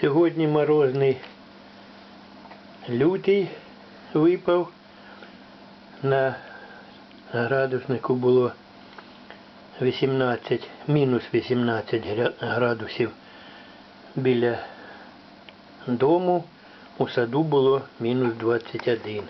Сьогодні морозний лютий випав. На градуснику було 18, мінус 18 градусів біля дому. У саду було мінус 21.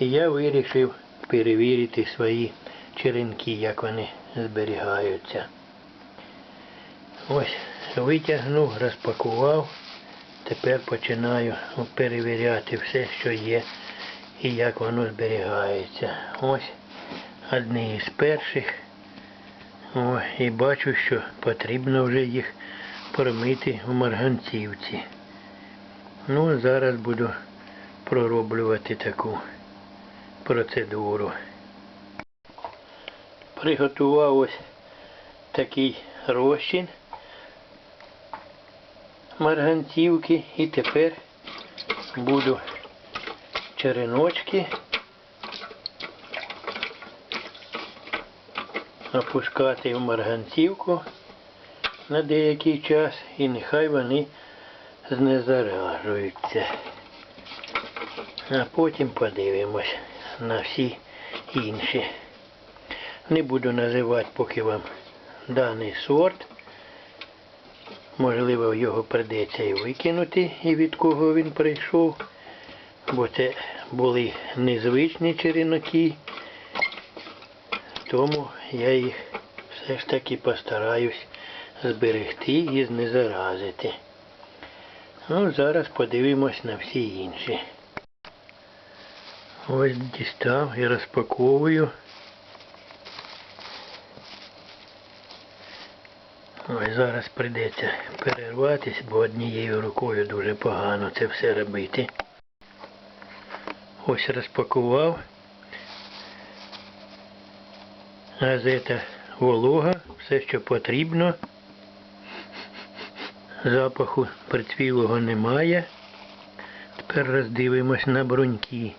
І я вирішив перевірити свої черенки, як вони зберігаються. Ось витягнув, розпакував. Тепер починаю перевіряти все, що є і як воно зберігається. Ось одні із перших. О, і бачу, що потрібно вже їх промити в марганцівці. Ну, зараз буду пророблювати таку процедуру. Приготував ось такий розчин марганцівки і тепер буду череночки опускати в марганцівку на деякий час і нехай вони знезаражуються. А потім подивимось на всі інші. Не буду називати поки вам даний сорт. Можливо, його придеться і викинути, і від кого він прийшов, бо це були незвичні черенки, тому я їх все ж таки постараюсь зберегти і знезаразити. Ну, зараз подивимось на всі інші. Ось дістав і розпаковую. Ой, зараз прийдеться перерватися, бо однією рукою дуже погано це все робити. Ось розпакував. Газета волога, все, що потрібно. Запаху прицвілого немає. Тепер роздивимось на бруньки.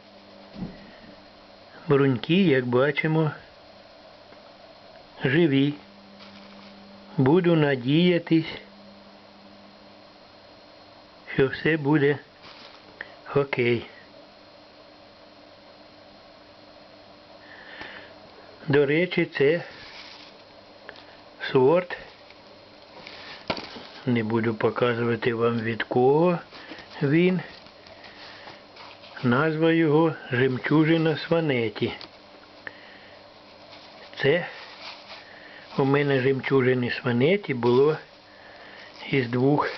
Бруньки, як бачимо, живі. Буду надіятись, що все буде окей. До речі, це сорт. Не буду показувати вам від кого він. Назва його Жемчужина Сванеті. Це у мене жемчужини сванеті було із двох,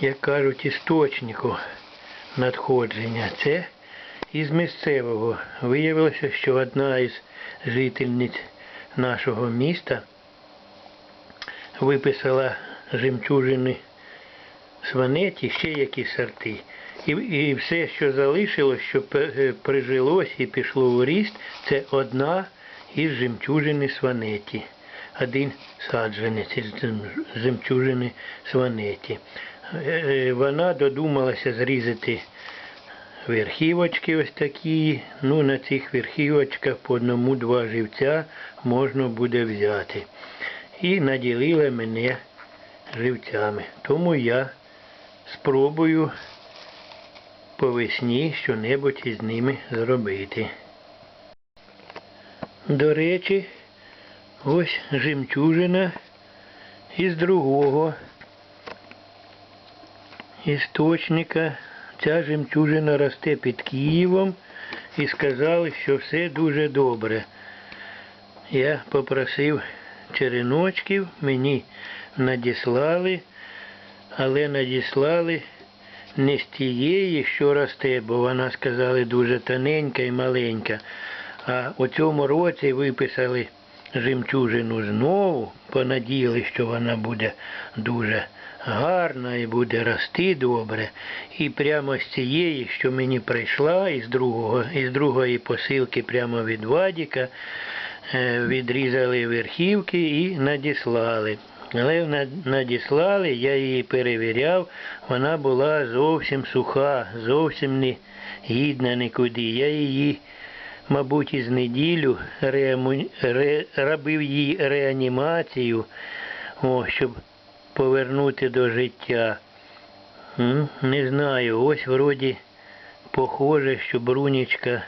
як кажуть, істочників надходження. Це із місцевого. Виявилося, що одна із жительниць нашого міста виписала жемчужини сванеті, ще якісь сорти. І, і все, що залишилось, що е, прижилось і пішло у ріст, це одна із жемчужини сванеті. Один саджанець із жем- жемчужини сванеті. Е, е, Вона додумалася зрізати верхівочки ось такі. Ну, на цих верхівочках по одному-два живця можна буде взяти. І наділила мене живцями. Тому я спробую по весні що-небудь із ними зробити. До речі, ось жемчужина із другого істочника. Ця жемчужина росте під Києвом і сказали, що все дуже добре. Я попросив череночків, мені надіслали, але надіслали не з тієї, що росте, бо вона сказали дуже тоненька і маленька. А у цьому році виписали жемчужину знову, понадіяли, що вона буде дуже гарна і буде рости добре. І прямо з цієї, що мені прийшла, із другого, із другої посилки прямо від Вадіка, е, відрізали верхівки і надіслали. Але на- надіслали, я її перевіряв, вона була зовсім суха, зовсім не гідна нікуди. Я її, мабуть, із неділю реаму- ре- робив їй реанімацію, о, щоб повернути до життя. Не знаю, ось вроді похоже, що брунічка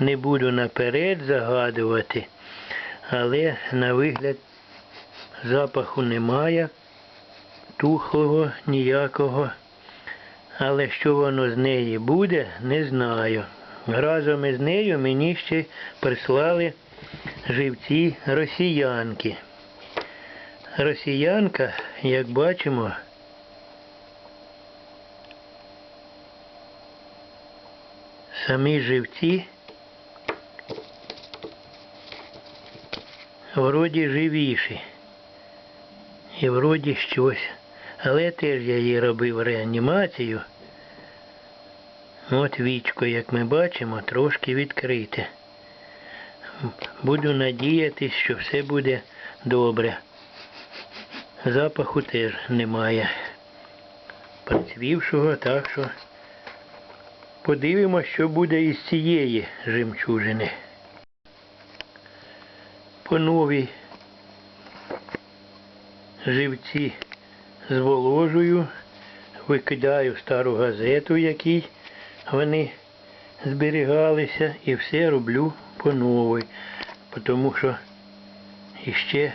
не буду наперед загадувати, але на вигляд запаху немає, тухлого ніякого. Але що воно з неї буде, не знаю. Разом із нею мені ще прислали живці росіянки. Росіянка, як бачимо, самі живці вроді живіші. І вроді щось. Але теж я їй робив реанімацію. От вічко, як ми бачимо, трошки відкрите. Буду надіятись, що все буде добре. Запаху теж немає. Процвівшого, так що подивимося, що буде із цієї жемчужини. По новій живці зволожую, викидаю стару газету, в якій вони зберігалися, і все роблю по новій, тому що іще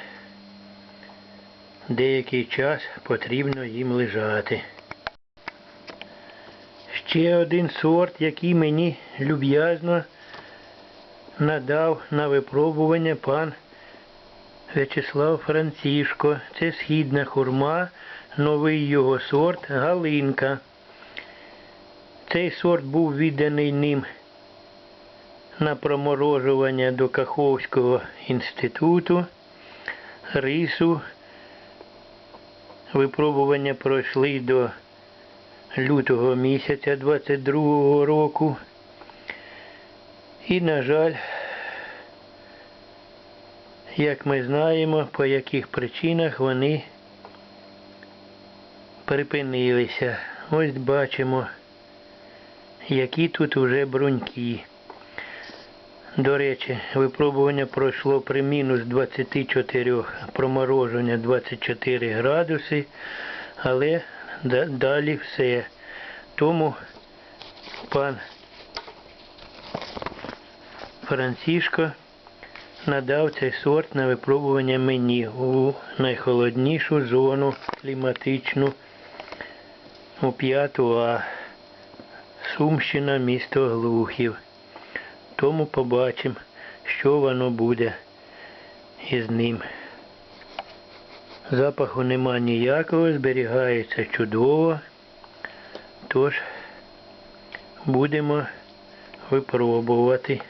деякий час потрібно їм лежати. Ще один сорт, який мені люб'язно надав на випробування пан В'ячеслав Францішко. Це східна хурма, новий його сорт Галинка. Цей сорт був відданий ним на проморожування до Каховського інституту рису. Випробування пройшли до лютого місяця 22 року. І, на жаль, як ми знаємо, по яких причинах вони припинилися. Ось бачимо, які тут уже бруньки. До речі, випробування пройшло при мінус 24 промороження 24 градуси, але далі все. Тому пан Францішко надав цей сорт на випробування мені у найхолоднішу зону кліматичну у 5 А. Сумщина, місто Глухів. Тому побачимо, що воно буде із ним. Запаху нема ніякого, зберігається чудово. Тож будемо випробувати.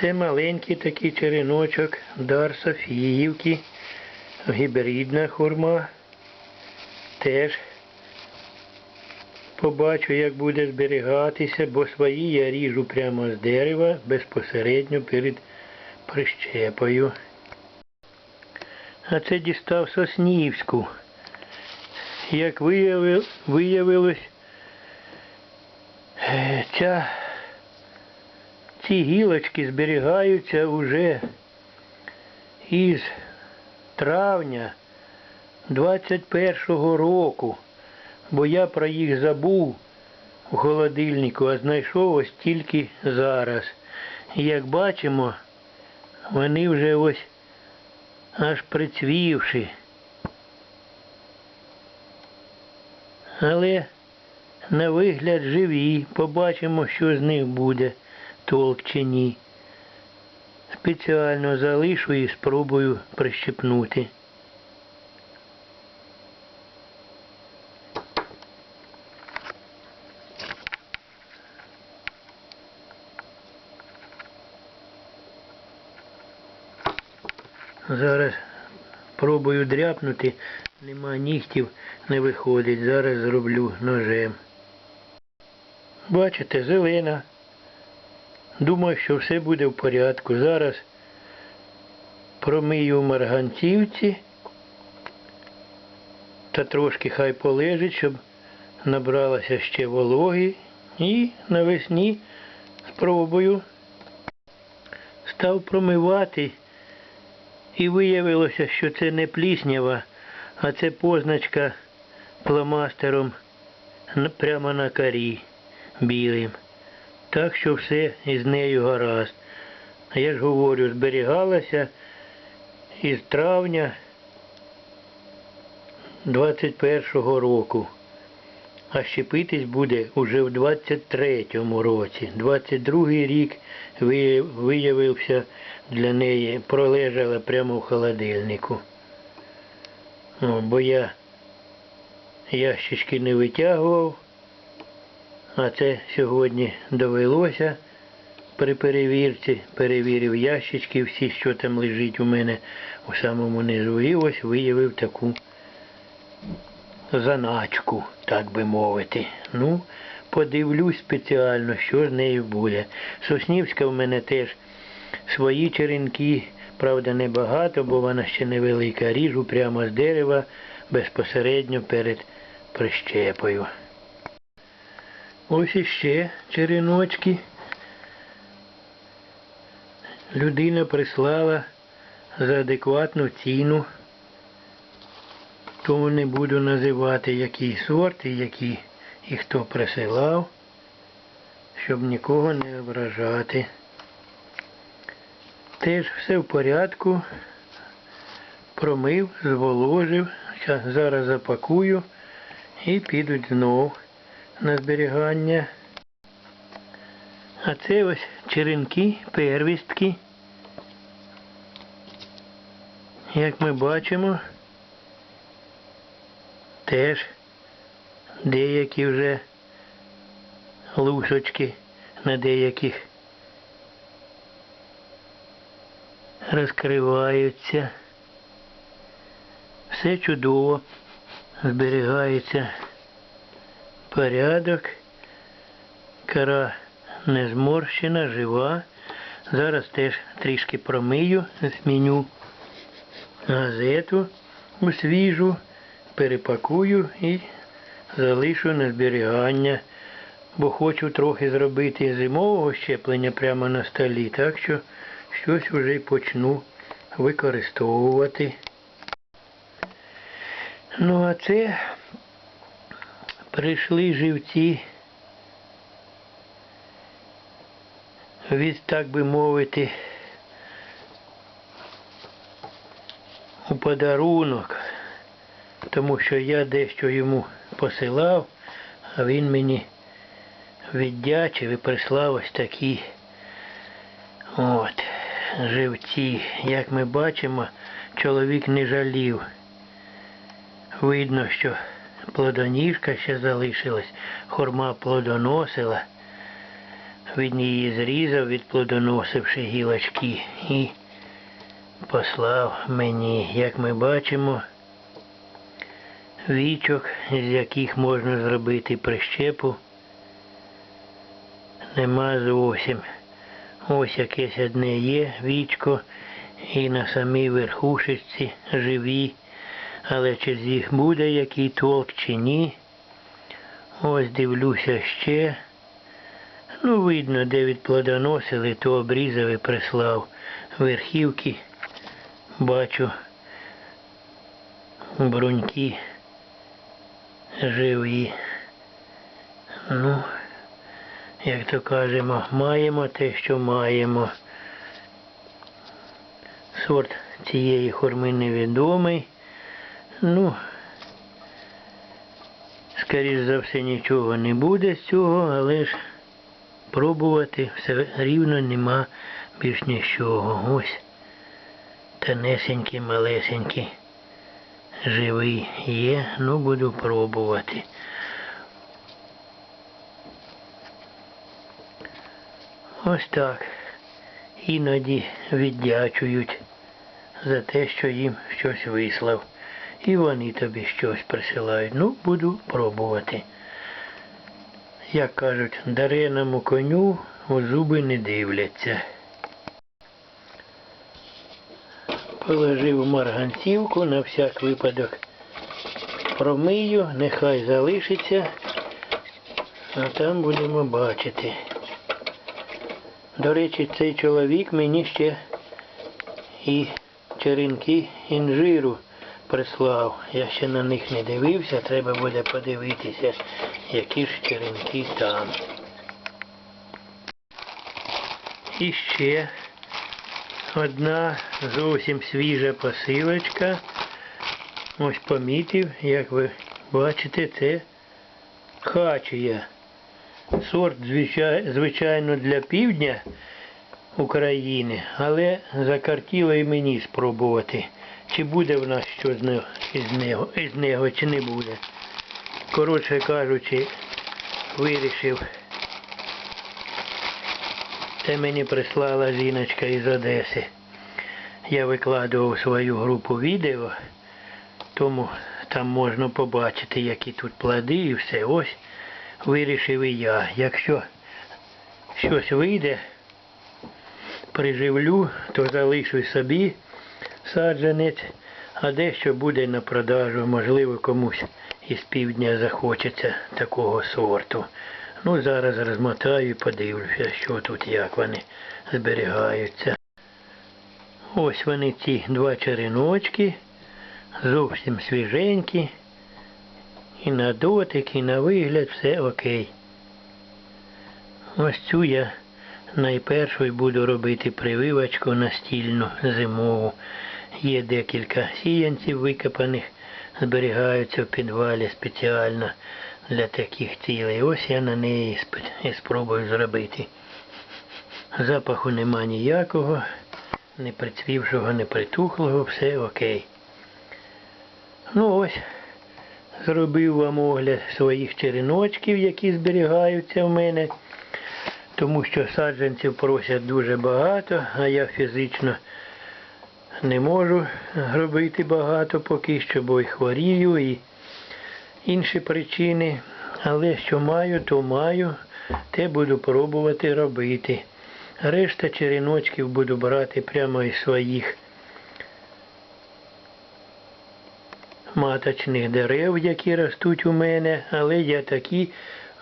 Це маленький такий череночок дар Софіївки, гібридна хурма. Теж побачу, як буде зберігатися, бо свої я ріжу прямо з дерева безпосередньо перед прищепою. А це дістав Соснівську. Як виявилось, е, ця ці гілочки зберігаються уже із травня 21-го року, бо я про їх забув в холодильнику, а знайшов ось тільки зараз. І як бачимо, вони вже ось аж прицвівши. Але на вигляд живі, побачимо, що з них буде толк чи ні. Спеціально залишу і спробую прищепнути. Зараз пробую дряпнути, нема нігтів, не виходить. Зараз зроблю ножем. Бачите, зелена. Думаю, що все буде в порядку. Зараз промию в марганцівці та трошки хай полежить, щоб набралося ще вологи. І навесні спробую. Став промивати і виявилося, що це не пліснява, а це позначка фломастером н- прямо на корі білим. Так що все із нею гаразд. Я ж говорю, зберігалася із травня 21-го року. А щепитись буде уже в 23-му році. 22-й рік ви- виявився для неї, пролежала прямо в холодильнику. Бо я ящички не витягував, а це сьогодні довелося при перевірці. Перевірив ящички всі, що там лежить у мене у самому низу. І ось виявив таку заначку, так би мовити. Ну, подивлюсь спеціально, що з нею буде. Соснівська в мене теж свої черенки, правда, небагато, бо вона ще невелика. Ріжу прямо з дерева безпосередньо перед прищепою. Ось іще череночки. Людина прислала за адекватну ціну. Тому не буду називати який сорт і який і хто присилав, щоб нікого не ображати. Теж все в порядку. Промив, зволожив. Зараз запакую і підуть знов на зберігання. А це ось черенки, первістки. Як ми бачимо, теж деякі вже лусочки на деяких розкриваються. Все чудово, зберігається порядок, кора не зморщена, жива. Зараз теж трішки промию, зміню газету у свіжу, перепакую і залишу на зберігання, бо хочу трохи зробити зимового щеплення прямо на столі, так що щось вже й почну використовувати. Ну а це прийшли живці від, так би мовити, у подарунок, тому що я дещо йому посилав, а він мені віддячив і прислав ось такі от живці. Як ми бачимо, чоловік не жалів. Видно, що плодоніжка ще залишилась, хорма плодоносила. Він її зрізав, відплодоносивши гілочки, і послав мені, як ми бачимо, вічок, з яких можна зробити прищепу, нема зовсім. Ось якесь одне є вічко, і на самій верхушечці живі, але чи з їх буде який толк чи ні. Ось дивлюся ще. Ну, видно, де відплодоносили, то обрізав і прислав верхівки. Бачу бруньки живі. Ну, як то кажемо, маємо те, що маємо. Сорт цієї хурми невідомий. Ну, скоріш за все нічого не буде з цього, але ж пробувати все рівно нема більш нічого. Ось тонесенький, малесенький, живий є, ну буду пробувати. Ось так. Іноді віддячують за те, що їм щось вислав. І вони тобі щось присилають. Ну, буду пробувати. Як кажуть, дареному коню у зуби не дивляться. Положив марганцівку на всяк випадок. Промию, нехай залишиться, а там будемо бачити. До речі, цей чоловік мені ще і черенки інжиру прислав. Я ще на них не дивився, треба буде подивитися, які ж черенки там. І ще одна зовсім свіжа посилочка. Ось помітив, як ви бачите, це хачія. Сорт, звичайно, для півдня України, але закартіло і мені спробувати, чи буде в нас щось з нього, із нього, чи не буде. Коротше кажучи, вирішив. Це мені прислала жіночка із Одеси. Я викладував свою групу відео, тому там можна побачити, які тут плоди і все. Ось вирішив і я. Якщо щось вийде, приживлю, то залишу собі саджанець, а дещо буде на продажу, можливо, комусь із півдня захочеться такого сорту. Ну, зараз розмотаю подивлюся, що тут, як вони зберігаються. Ось вони ці два череночки, зовсім свіженькі. І на дотик, і на вигляд все окей. Ось цю я найпершою буду робити прививочку настільну зимову. Є декілька сіянців викопаних, зберігаються в підвалі спеціально для таких цілей. Ось я на неї і спробую зробити. Запаху нема ніякого, не прицвівшого, не притухлого, все окей. Ну ось, зробив вам огляд своїх череночків, які зберігаються в мене, тому що саджанців просять дуже багато, а я фізично не можу робити багато поки що, бо й хворію і інші причини. Але що маю, то маю, те буду пробувати робити. Решта череночків буду брати прямо із своїх маточних дерев, які ростуть у мене, але я такі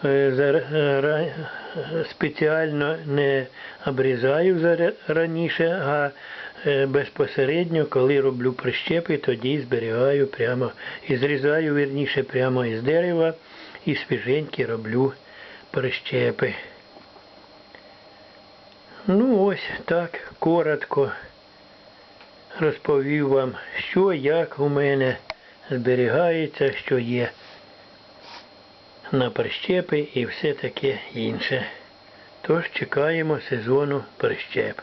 е, спеціально не обрізаю раніше, а е, безпосередньо, коли роблю прищепи, тоді зберігаю прямо і зрізаю вірніше прямо із дерева і свіженькі роблю прищепи. Ну ось так коротко розповів вам, що як у мене зберігається, що є на прищепи і все таке інше. Тож чекаємо сезону прищеп.